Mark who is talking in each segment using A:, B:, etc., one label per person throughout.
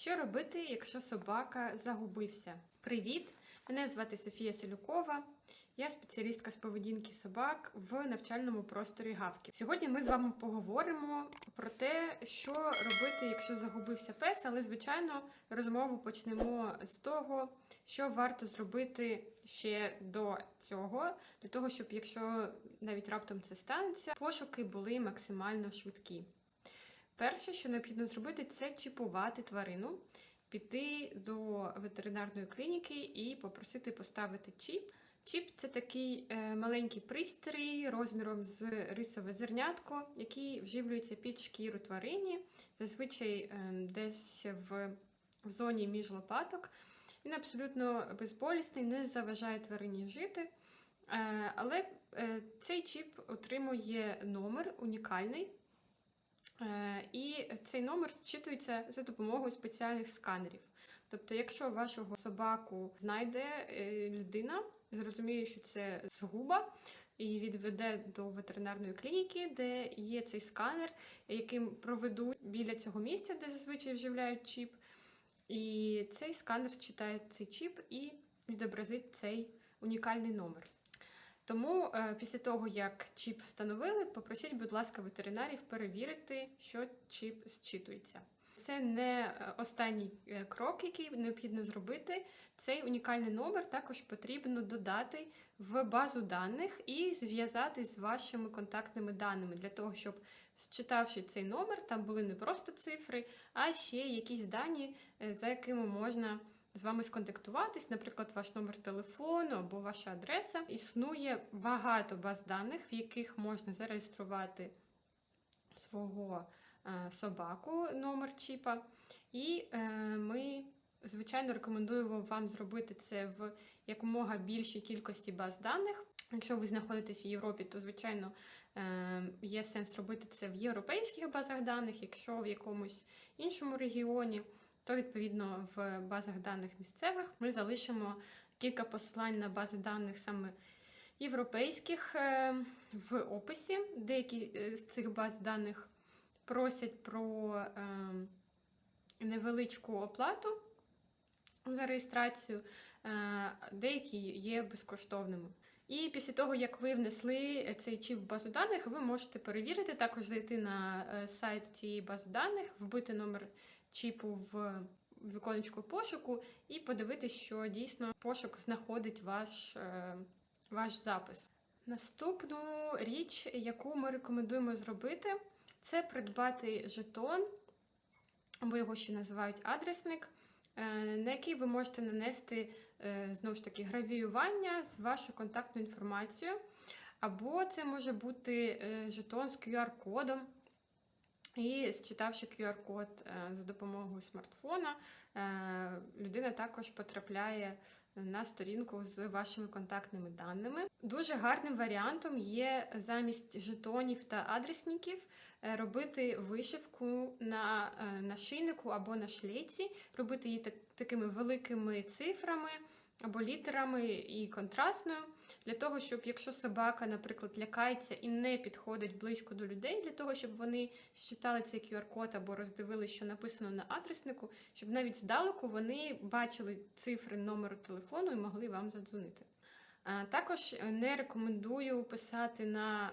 A: Що робити, якщо собака загубився? Привіт! Мене звати Софія Селюкова. Я спеціалістка з поведінки собак в навчальному просторі Гавки. Сьогодні ми з вами поговоримо про те, що робити, якщо загубився пес, але звичайно розмову почнемо з того, що варто зробити ще до цього, для того, щоб якщо навіть раптом це станеться, пошуки були максимально швидкі. Перше, що необхідно зробити, це чіпувати тварину, піти до ветеринарної клініки і попросити поставити чіп. Чіп це такий е, маленький пристрій розміром з рисове зернятко, який вживлюється під шкіру тварині, зазвичай е, десь в, зоні між лопаток. Він абсолютно безболісний, не заважає тварині жити. Е, але цей чіп отримує номер унікальний. Е, І цей номер зчитується за допомогою спеціальних сканерів. Тобто, якщо вашого собаку знайде е, людина, зрозуміє, що це згуба, і відведе до ветеринарної клініки, де є цей сканер, яким проведуть біля цього місця, де зазвичай вживляють чіп. І цей сканер зчитає цей чіп і відобразить цей унікальний номер. Тому е, після того, як чіп встановили, попросіть, будь ласка, ветеринарів перевірити, що чіп зчитується. Це не е, останній е, крок, який необхідно зробити. Цей унікальний номер також потрібно додати в базу даних і зв'язати з вашими контактними даними для того, щоб, зчитавши цей номер, там були не просто цифри, а ще якісь дані, за якими можна з вами сконтактуватись, наприклад, ваш номер телефону або ваша адреса. Існує багато баз даних, в яких можна зареєструвати свого е, собаку, номер чіпа. І е, ми, звичайно, рекомендуємо вам зробити це в якомога більшій кількості баз даних. Якщо ви знаходитесь в Європі, то звичайно е, є сенс робити це в європейських базах даних, якщо в якомусь іншому регіоні то відповідно в базах даних місцевих ми залишимо кілька посилань на бази даних саме європейських е, в описі. Деякі е, з цих баз даних просять про е, невеличку оплату за реєстрацію, деякі є безкоштовними. І після того, як ви внесли цей чіп в базу даних, ви можете перевірити, також зайти на сайт цієї бази даних, вбити номер чіпу в віконечку пошуку і подивитися, що дійсно пошук знаходить ваш, ваш запис. Наступну річ, яку ми рекомендуємо зробити, це придбати жетон, або його ще називають адресник. На який ви можете нанести знову ж таки гравіювання з вашою контактною інформацією. Або це може бути жетон з QR-кодом. І зчитавши QR-код за допомогою смартфона, людина також потрапляє на сторінку з вашими контактними даними. Дуже гарним варіантом є замість жетонів та адресників робити вишивку на нашийнику або на шлейці, робити її такими великими цифрами. Або літерами і контрастною, для того, щоб якщо собака, наприклад, лякається і не підходить близько до людей, для того, щоб вони считали цей QR-код або роздивилися, що написано на адреснику, щоб навіть здалеку вони бачили цифри номеру телефону і могли вам задзвонити. Також не рекомендую писати на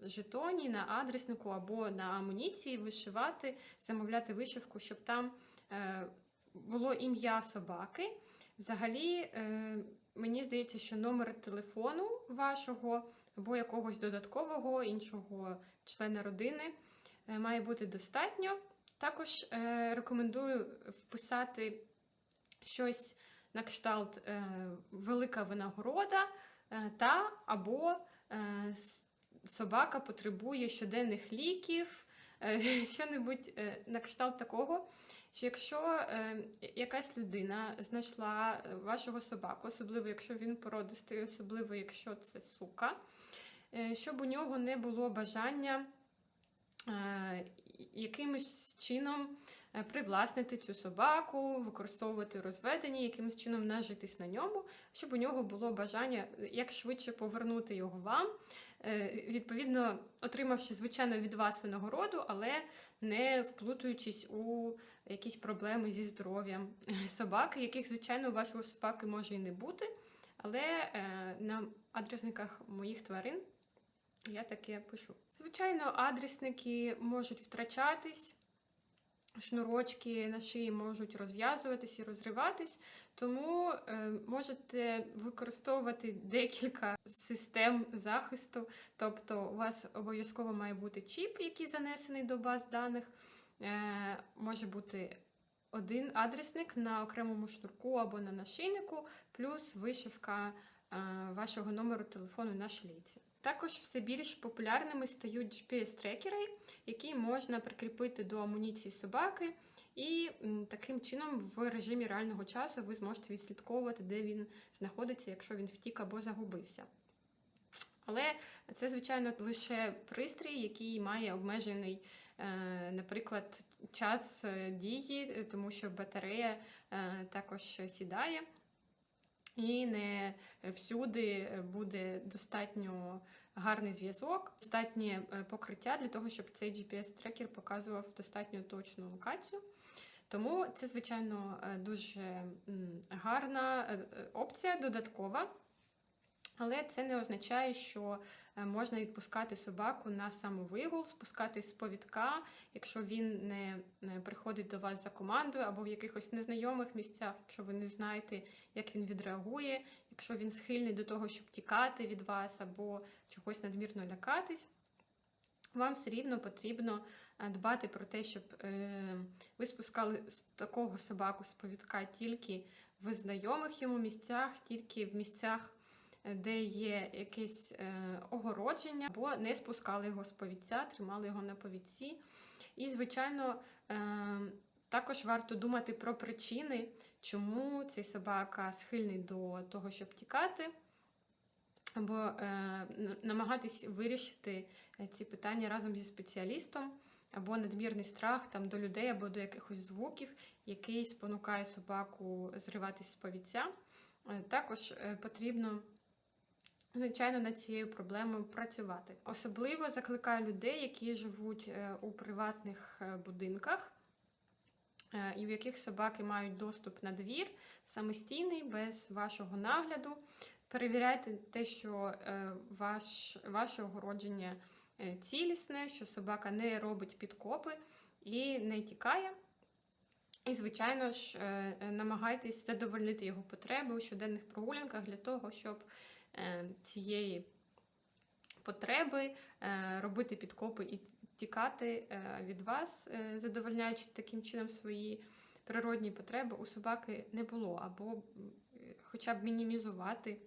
A: жетоні, на адреснику або на амуніції, вишивати, замовляти вишивку, щоб там було ім'я собаки. Взагалі, е, мені здається, що номер телефону вашого або якогось додаткового іншого члена родини е, має бути достатньо. Також е, рекомендую вписати щось на кшталт велика винагорода та або собака потребує щоденних ліків. Що-небудь на кшталт такого, що якщо якась людина знайшла вашого собаку, особливо якщо він породистий, особливо якщо це сука, щоб у нього не було бажання е, якимось чином е, привласнити цю собаку, використовувати розведення, якимось чином нажитись на ньому, щоб у нього було бажання е, як швидше повернути його вам. Е, Відповідно, отримавши, звичайно, від вас винагороду, але не вплутуючись у якісь проблеми зі здоров'ям собаки, яких, звичайно, у вашої собаки може і не бути. Але на адресниках моїх тварин я таке пишу. Звичайно, адресники можуть втрачатись, шнурочки на шиї можуть розв'язуватись і розриватись, тому е, можете використовувати декілька систем захисту. Тобто, у вас обов'язково має бути чіп, який занесений до баз даних. Е, може бути один адресник на окремому шнурку або на нашийнику, плюс вишивка е, вашого номеру телефону на шлейці. Також все більш популярними стають GPS-трекери, які можна прикріпити до амуніції собаки, і таким чином в режимі реального часу ви зможете відслідковувати, де він знаходиться, якщо він втік або загубився. Але це, звичайно, лише пристрій, який має обмежений, е, наприклад, час е, дії, е, тому що батарея також сідає. І не всюди буде достатньо гарний зв'язок, достатнє е, покриття для того, щоб цей GPS-трекер показував достатньо точну локацію. Тому це, звичайно, е, дуже гарна е, е, опція, додаткова. Але це не означає, що е, можна відпускати собаку на самовигул, спускати з повідка, якщо він не приходить до вас за командою або в якихось незнайомих місцях, якщо ви не знаєте, як він відреагує, якщо він схильний до того, щоб тікати від вас або чогось надмірно лякатись. Вам все рівно потрібно е, дбати про те, щоб е, ви спускали такого собаку з повідка тільки в знайомих йому місцях, тільки в місцях де є якесь е, огородження, або не спускали його з повідця, тримали його на повідці. І, звичайно, е, також варто думати про причини, чому цей собака схильний до того, щоб тікати, або е, намагатись вирішити ці питання разом зі спеціалістом. Або надмірний страх там до людей, або до якихось звуків, який спонукає собаку зриватися з повіця. Також потрібно Звичайно, над цією проблемою працювати. Особливо закликаю людей, які живуть е, у приватних е, будинках, е, і в яких собаки мають доступ на двір самостійний, без вашого нагляду. Перевіряйте те, що ваш, ваше огородження цілісне, що собака не робить підкопи і не тікає. І, звичайно ж, намагайтесь задовольнити його потреби у щоденних прогулянках для того, щоб цієї потреби е, робити підкопи і тікати е, від вас, задовольняючи таким чином свої природні потреби, у собаки не було, або хоча б мінімізувати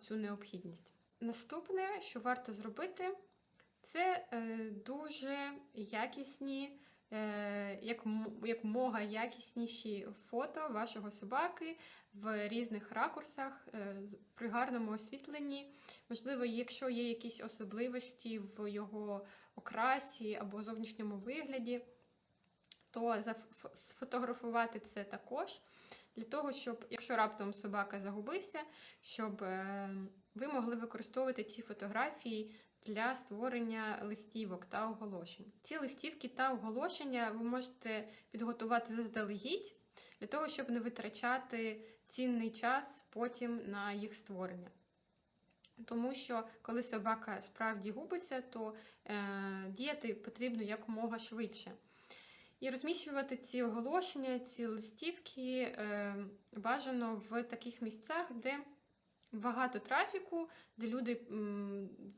A: цю необхідність. Наступне, що варто зробити, це дуже якісні Е, як як мога якісніші фото вашого собаки в різних ракурсах е, при гарному освітленні. Можливо, якщо є якісь особливості в його окрасі або зовнішньому вигляді, то сфотографувати це також. Для того, щоб, якщо раптом собака загубився, щоб е, ви могли використовувати ці фотографії для створення листівок та оголошень. Ці листівки та оголошення ви можете підготувати заздалегідь для того, щоб не витрачати цінний час потім на їх створення. Тому що, коли собака справді губиться, то е, діяти потрібно якомога швидше. І розміщувати ці оголошення, ці листівки е, бажано в таких місцях, де Багато трафіку, де люди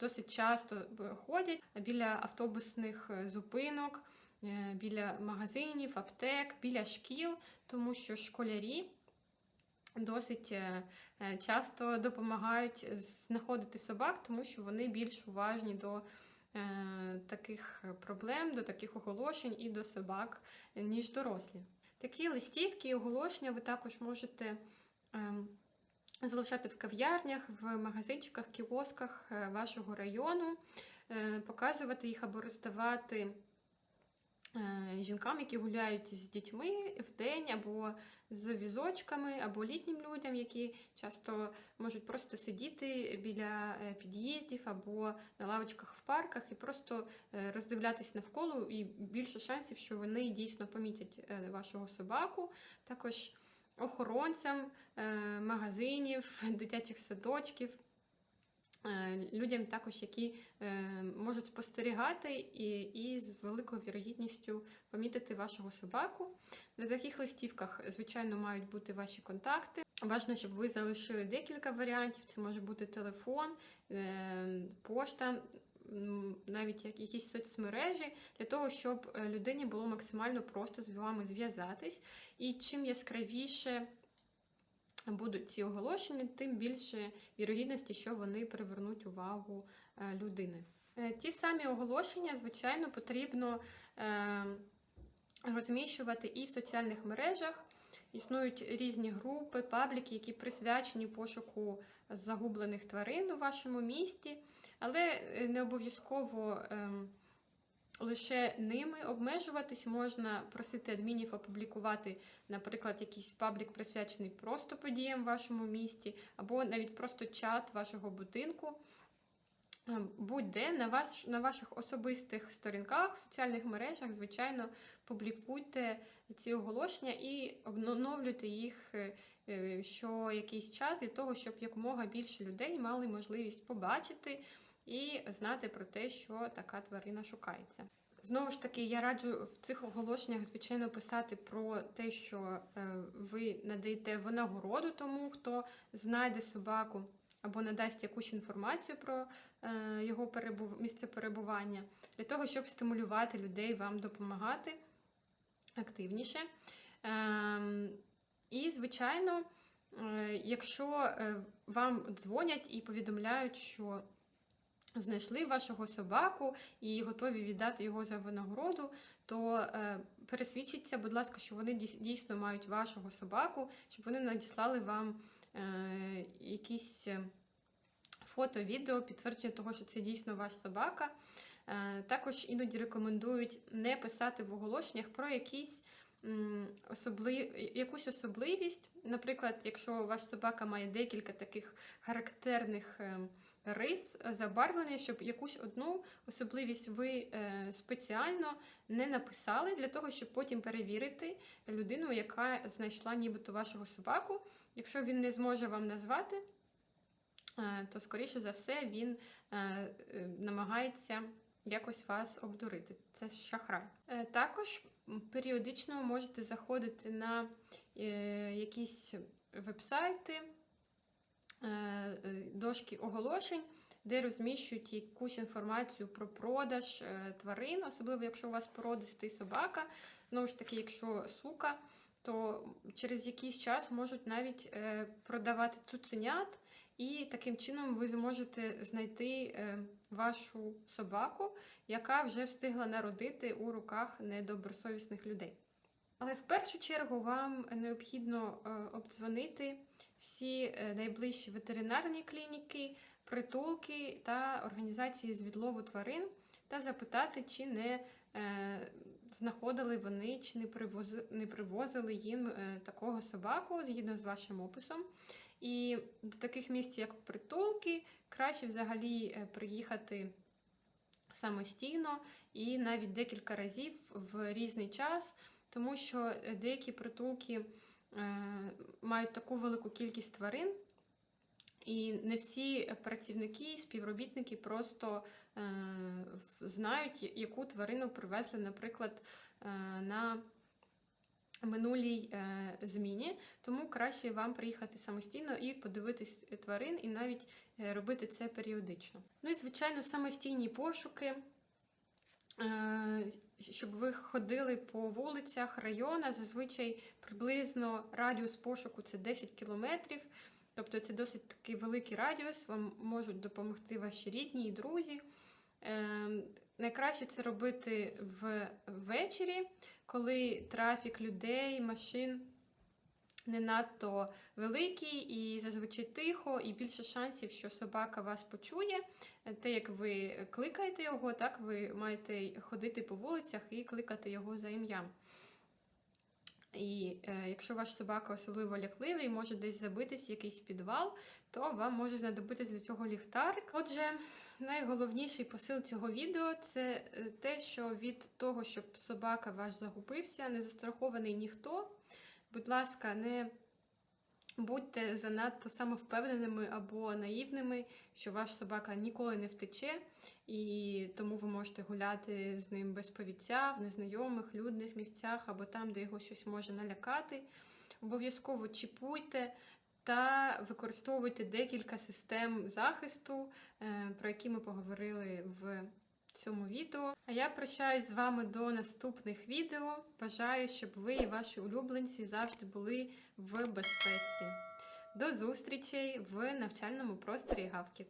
A: досить часто ходять біля автобусних е, зупинок, е, біля магазинів, аптек, біля шкіл, тому що школярі досить е, часто допомагають знаходити собак, тому що вони більш уважні до таких проблем, до таких оголошень і до собак, ніж дорослі. Такі листівки і оголошення ви також можете. Залишати в кав'ярнях, в магазинчиках, кіосках е, вашого району, е, показувати їх або роздавати е, жінкам, які гуляють з дітьми в день, або з візочками, або літнім людям, які часто можуть просто сидіти біля під'їздів або на лавочках в парках і просто роздивлятись навколо, і більше шансів, що вони дійсно помітять вашого собаку. Також охоронцям е, магазинів, дитячих садочків. е, Людям також, які е, можуть спостерігати і, і з великою вірогідністю помітити вашого собаку. На таких листівках, звичайно, мають бути ваші контакти. Важно, щоб ви залишили декілька варіантів. Це може бути телефон, пошта, навіть як- якісь соцмережі, для того, щоб е, людині було максимально просто з вами зв'язатись. І чим яскравіше будуть ці оголошення, тим більше вірогідності, що вони привернуть увагу е, людини. Е, Ті самі оголошення, звичайно, потрібно розміщувати і в соціальних мережах. Існують різні групи, пабліки, які присвячені пошуку загублених тварин у вашому місті, але е, не обов'язково ем, лише ними обмежуватись. Можна просити адмінів опублікувати, наприклад, якийсь паблік присвячений просто подіям в вашому місті, або навіть просто чат вашого будинку. Ем, Будь-де на, вас, на ваших особистих сторінках, в соціальних мережах, звичайно, публікуйте ці оголошення і оновлюйте їх е, е, що якийсь час для того, щоб якомога більше людей мали можливість побачити і знати про те, що така тварина шукається. Знову ж таки, я раджу в цих оголошеннях, звичайно, писати про те, що е, ви надаєте винагороду тому, хто знайде собаку або надасть якусь інформацію про е, його перебув... місце перебування, для того, щоб стимулювати людей вам допомагати активніше. Ем, і, звичайно, е, якщо е, вам дзвонять і повідомляють, що знайшли вашого собаку і готові віддати його за винагороду, то пересвідчіться, будь ласка, що вони дійсно мають вашого собаку, щоб вони надіслали вам якісь е, фото, відео, підтвердження того, що це дійсно ваш собака. Е, Також іноді рекомендують не писати в оголошеннях про якісь м, особли... якусь особливість. Наприклад, якщо ваш собака має декілька таких характерних е, рис забарвлення, щоб якусь одну особливість ви е, спеціально не написали для того, щоб потім перевірити людину, яка знайшла нібито вашого собаку. Якщо він не зможе вам назвати, е, то скоріше за все він е, е, намагається якось вас обдурити. Це шахрай. Також періодично можете заходити на якісь вебсайти, дошки оголошень, де розміщують якусь інформацію про продаж тварин, особливо якщо у вас породистий собака. Знову ж таки, якщо сука, то через якийсь час можуть навіть е, продавати цуценят, і таким чином ви зможете знайти е, вашу собаку, яка вже встигла народити у руках недобросовісних людей. Але в першу чергу вам необхідно е, обдзвонити всі найближчі ветеринарні клініки, притулки та організації з відлову тварин та запитати, чи не знаходили вони, чи не привозили, не привозили їм е, такого собаку згідно з вашим описом. І до таких місць, як притулки, краще взагалі е, приїхати самостійно і навіть декілька разів в різний час, тому що е, деякі притулки мають таку велику кількість тварин. І не всі працівники, співробітники просто е, знають, яку тварину привезли, наприклад, е, на минулій е, зміні. Тому краще вам приїхати самостійно і подивитись тварин, і навіть е, робити це періодично. Ну і, звичайно, самостійні пошуки. Е, щоб ви ходили по вулицях району, зазвичай приблизно радіус пошуку це 10 кілометрів. Тобто це досить такий великий радіус, вам можуть допомогти ваші рідні і друзі. Е, найкраще це робити ввечері, коли трафік людей, машин не надто великий і зазвичай тихо, і більше шансів, що собака вас почує. Те, як ви кликаєте його, так ви маєте ходити по вулицях і кликати його за ім'ям. І е, якщо ваш собака особливо лякливий, може десь забитись в якийсь підвал, то вам може знадобитись для цього ліхтарик. Отже, найголовніший посил цього відео це е, те, що від того, щоб собака ваш загубився, не застрахований ніхто. Будь ласка, не будьте занадто самовпевненими або наївними, що ваш собака ніколи не втече, і тому ви можете гуляти з ним без повіття в незнайомих людних місцях або там, де його щось може налякати. Обов'язково чіпуйте. Та використовуйте декілька систем захисту, е, про які ми поговорили в цьому відео. А я прощаюсь з вами до наступних відео. Бажаю, щоб ви і ваші улюбленці завжди були в безпеці. До зустрічей в навчальному просторі Гавкіт.